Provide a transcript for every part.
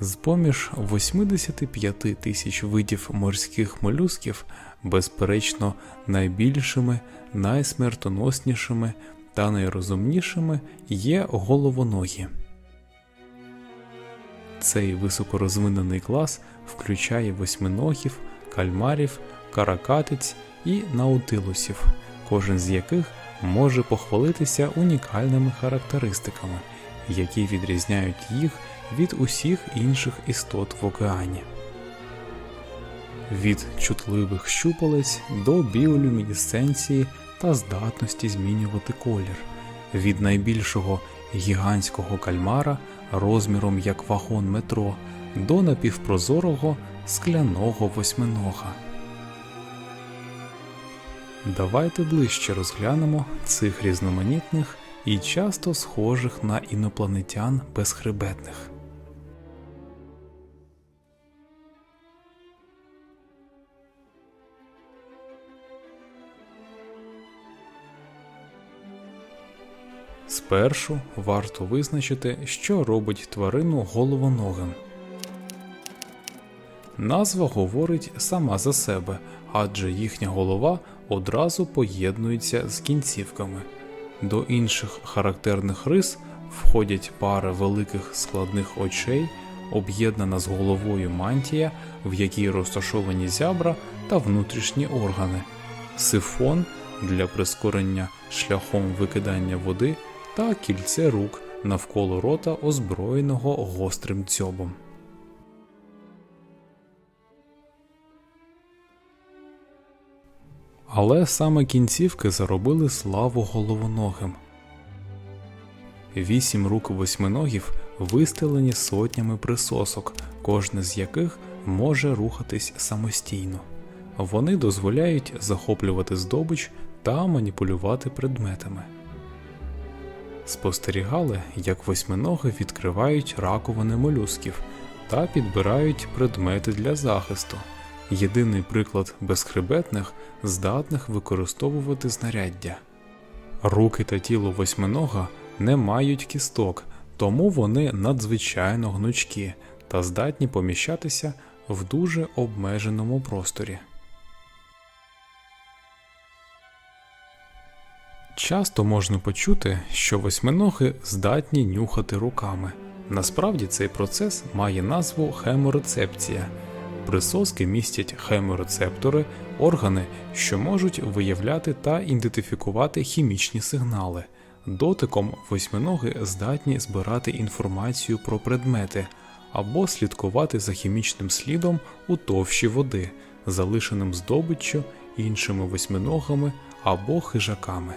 З поміж 85 тисяч видів морських молюсків, безперечно, найбільшими, найсмертоноснішими та найрозумнішими є головоногі. Цей високорозвинений клас включає восьминогів, кальмарів, каракатиць і наутилусів, кожен з яких може похвалитися унікальними характеристиками, які відрізняють їх від усіх інших істот в океані. Від чутливих щупалець до біолюмінесценції та здатності змінювати колір, від найбільшого гігантського кальмара розміром як вагон метро до напівпрозорого скляного восьминога. Давайте ближче розглянемо цих різноманітних і часто схожих на інопланетян безхребетних. Спершу варто визначити, що робить тварину головоногим. Назва говорить сама за себе, адже їхня голова одразу поєднується з кінцівками. До інших характерних рис входять пара великих складних очей, об'єднана з головою мантія, в якій розташовані зябра та внутрішні органи, сифон для прискорення шляхом викидання води та кільце рук навколо рота, озброєного гострим дзьобом. Але саме кінцівки заробили славу головоногим. Вісім рук восьминогів вистелені сотнями присосок, кожне з яких може рухатись самостійно. Вони дозволяють захоплювати здобич та маніпулювати предметами. Спостерігали, як восьминоги відкривають раковини молюсків та підбирають предмети для захисту. Єдиний приклад безхребетних, здатних використовувати знаряддя. Руки та тіло восьминога не мають кісток, тому вони надзвичайно гнучкі та здатні поміщатися в дуже обмеженому просторі. Часто можна почути, що восьминоги здатні нюхати руками. Насправді цей процес має назву хеморецепція. Присоски містять хеморецептори, органи, що можуть виявляти та ідентифікувати хімічні сигнали. Дотиком восьминоги здатні збирати інформацію про предмети або слідкувати за хімічним слідом у товщі води, залишеним здобиччю іншими восьминогами або хижаками.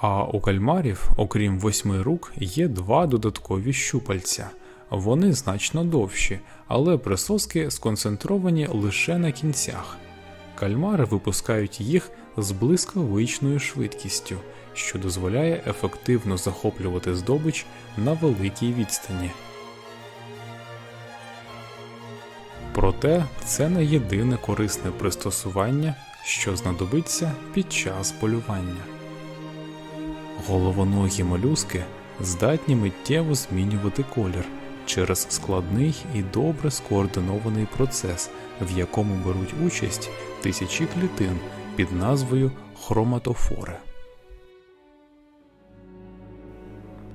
А у кальмарів, окрім восьми рук, є два додаткові щупальця. Вони значно довші, але присоски сконцентровані лише на кінцях. Кальмари випускають їх з блискавичною швидкістю, що дозволяє ефективно захоплювати здобич на великій відстані. Проте це не єдине корисне пристосування, що знадобиться під час полювання. Головоногі молюски здатні миттєво змінювати колір через складний і добре скоординований процес, в якому беруть участь тисячі клітин під назвою хроматофори.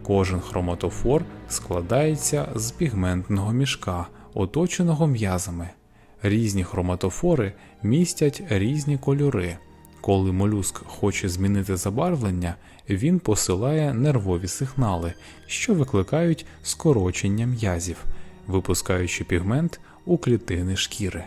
Кожен хроматофор складається з пігментного мішка, оточеного м'язами. Різні хроматофори містять різні кольори. Коли молюск хоче змінити забарвлення, він посилає нервові сигнали, що викликають скорочення м'язів, випускаючи пігмент у клітини шкіри.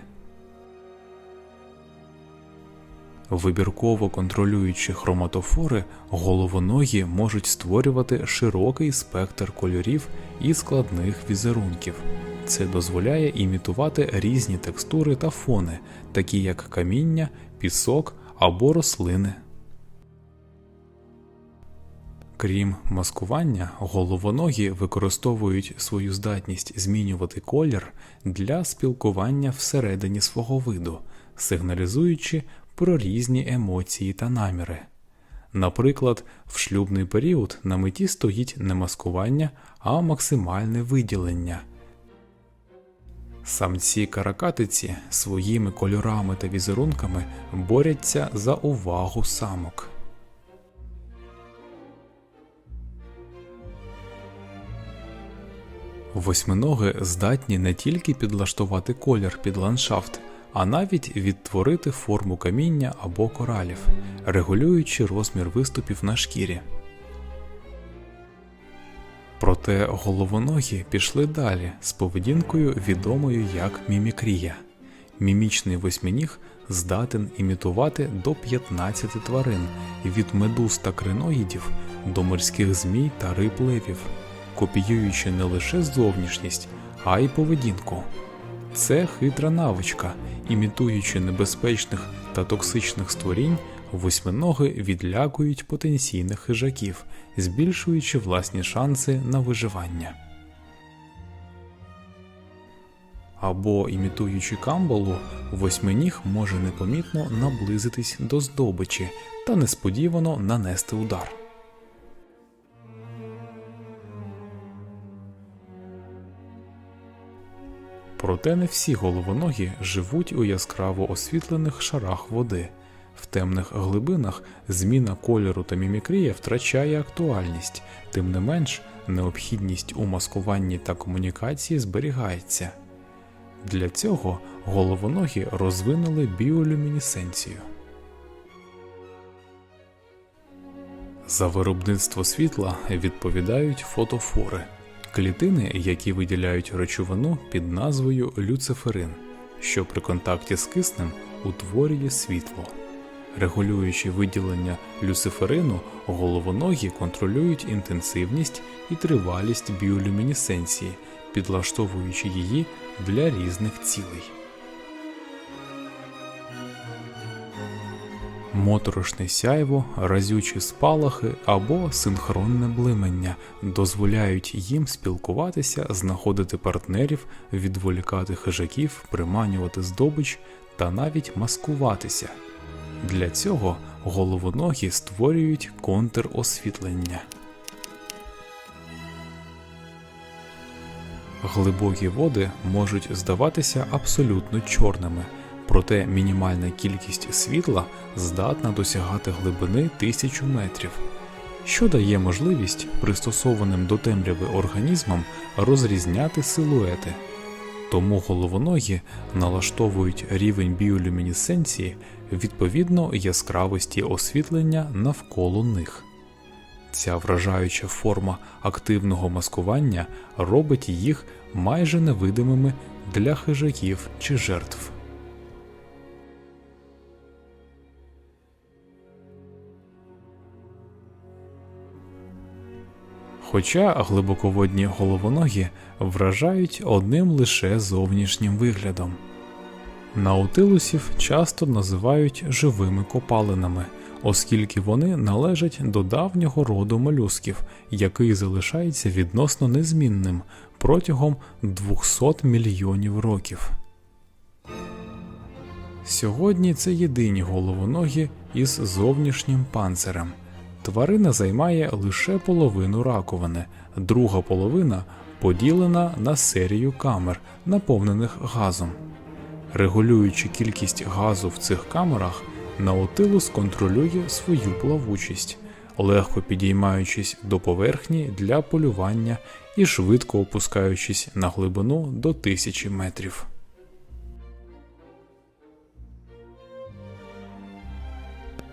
Вибірково контролюючи хроматофори, головоногі можуть створювати широкий спектр кольорів і складних візерунків. Це дозволяє імітувати різні текстури та фони, такі як каміння, пісок або рослини. Крім маскування, головоногі використовують свою здатність змінювати колір для спілкування всередині свого виду, сигналізуючи про різні емоції та наміри. Наприклад, в шлюбний період на меті стоїть не маскування, а максимальне виділення. Самці каракатиці своїми кольорами та візерунками борються за увагу самок. Восьминоги здатні не тільки підлаштувати колір під ландшафт, а навіть відтворити форму каміння або коралів, регулюючи розмір виступів на шкірі. Проте головоногі пішли далі з поведінкою відомою як мімікрія. Мімічний восьминіг здатен імітувати до 15 тварин від медуз та криноїдів до морських змій та риб левів, копіюючи не лише зовнішність, а й поведінку. Це хитра навичка, імітуючи небезпечних та токсичних створінь, восьминоги відлякують потенційних хижаків, збільшуючи власні шанси на виживання. Або імітуючи камбалу, восьминіг може непомітно наблизитись до здобичі та несподівано нанести удар. Проте не всі головоногі живуть у яскраво освітлених шарах води. В темних глибинах зміна кольору та мімікрія втрачає актуальність, тим не менш, необхідність у маскуванні та комунікації зберігається. Для цього головоногі розвинули біолюмінесценцію. За виробництво світла відповідають фотофори клітини, які виділяють речовину під назвою люциферин, що при контакті з киснем утворює світло. Регулюючи виділення люциферину, головоногі контролюють інтенсивність і тривалість біолюмінесценції, підлаштовуючи її для різних цілей. Моторошне сяйво, разючі спалахи або синхронне блимання дозволяють їм спілкуватися, знаходити партнерів, відволікати хижаків, приманювати здобич та навіть маскуватися. Для цього головоногі створюють контросвітлення. Глибокі води можуть здаватися абсолютно чорними, проте мінімальна кількість світла здатна досягати глибини тисячу метрів, що дає можливість пристосованим до темряви організмам розрізняти силуети. Тому головоногі налаштовують рівень біолюмінесценції відповідно яскравості освітлення навколо них. Ця вражаюча форма активного маскування робить їх майже невидимими для хижаків чи жертв. Хоча глибоководні головоногі вражають одним лише зовнішнім виглядом. Наутилусів часто називають живими копалинами, оскільки вони належать до давнього роду молюсків, який залишається відносно незмінним протягом 200 мільйонів років. Сьогодні це єдині головоногі із зовнішнім панцирем. Тварина займає лише половину раковини, друга половина поділена на серію камер, наповнених газом. Регулюючи кількість газу в цих камерах, Наутилус контролює свою плавучість, легко підіймаючись до поверхні для полювання і швидко опускаючись на глибину до тисячі метрів.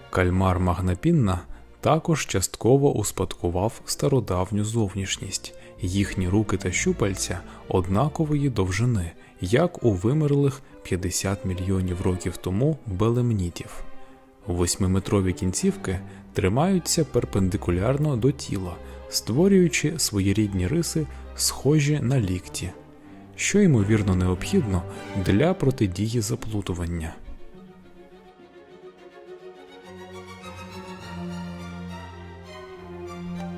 Кальмар Магнапінна також частково успадкував стародавню зовнішність, їхні руки та щупальця однакової довжини, як у вимерлих 50 мільйонів років тому белемнітів. Восьмиметрові кінцівки тримаються перпендикулярно до тіла, створюючи своєрідні риси, схожі на лікті, що ймовірно необхідно для протидії заплутування.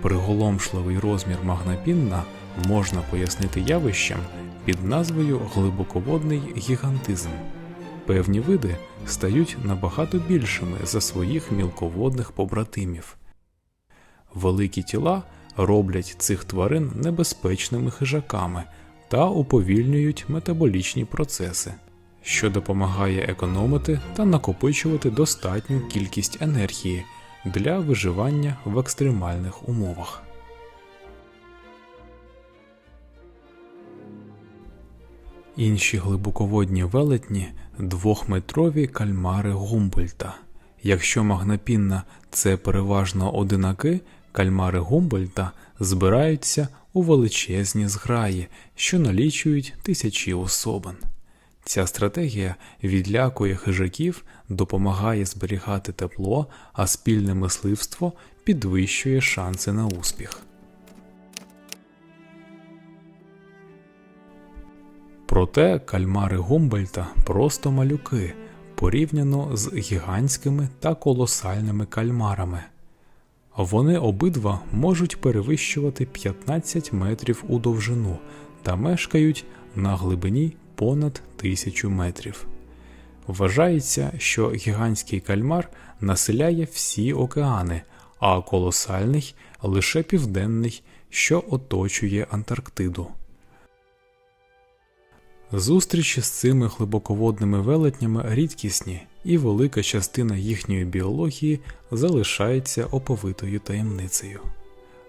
Приголомшливий розмір магнапінна можна пояснити явищем під назвою глибоководний гігантизм. Певні види стають набагато більшими за своїх мілководних побратимів, великі тіла роблять цих тварин небезпечними хижаками та уповільнюють метаболічні процеси, що допомагає економити та накопичувати достатню кількість енергії для виживання в екстремальних умовах. Інші глибоководні велетні двохметрові кальмари Гумбольта. Якщо магнапінна це переважно одинаки, кальмари Гумбольта збираються у величезні зграї, що налічують тисячі особин. Ця стратегія відлякує хижаків, допомагає зберігати тепло, а спільне мисливство підвищує шанси на успіх. Проте кальмари Гумбольта просто малюки порівняно з гігантськими та колосальними кальмарами. Вони обидва можуть перевищувати 15 метрів у довжину та мешкають на глибині понад тисячу метрів. Вважається, що гігантський кальмар населяє всі океани, а колосальний лише південний, що оточує Антарктиду. Зустрічі з цими глибоководними велетнями рідкісні, і велика частина їхньої біології залишається оповитою таємницею.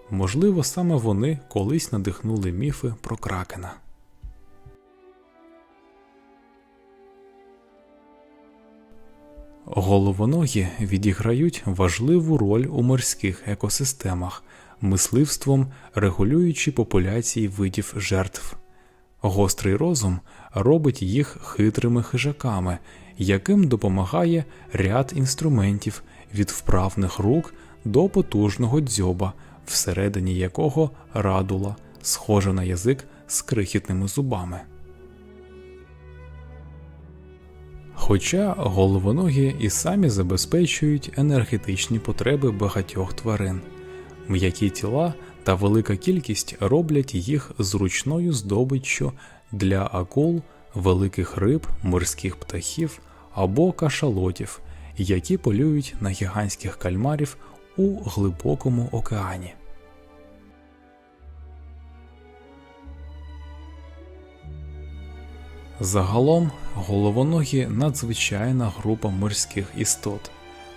Можливо, саме вони колись надихнули міфи про кракена. Головоногі відіграють важливу роль у морських екосистемах, мисливством регулюючи популяції видів жертв. Гострий розум робить їх хитрими хижаками, яким допомагає ряд інструментів від вправних рук до потужного дзьоба, всередині якого радула, схожа на язик з крихітними зубами. Хоча головоногі і самі забезпечують енергетичні потреби багатьох тварин, м'які тіла та велика кількість роблять їх зручною здобиччю для акул, великих риб, морських птахів або кашалотів, які полюють на гігантських кальмарів у глибокому океані. Загалом головоногі надзвичайна група морських істот.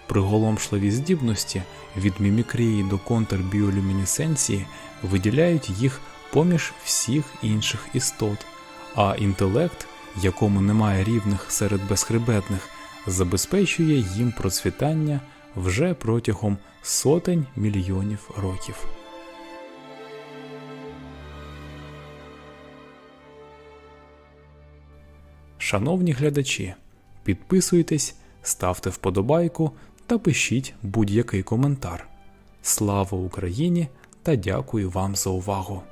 Приголомшливі здібності від мімікрії до контрбіолюмінесценції виділяють їх поміж всіх інших істот, а інтелект, якому немає рівних серед безхребетних, забезпечує їм процвітання вже протягом сотень мільйонів років. Шановні глядачі, підписуйтесь, ставте вподобайку та пишіть будь-який коментар. Слава Україні та дякую вам за увагу!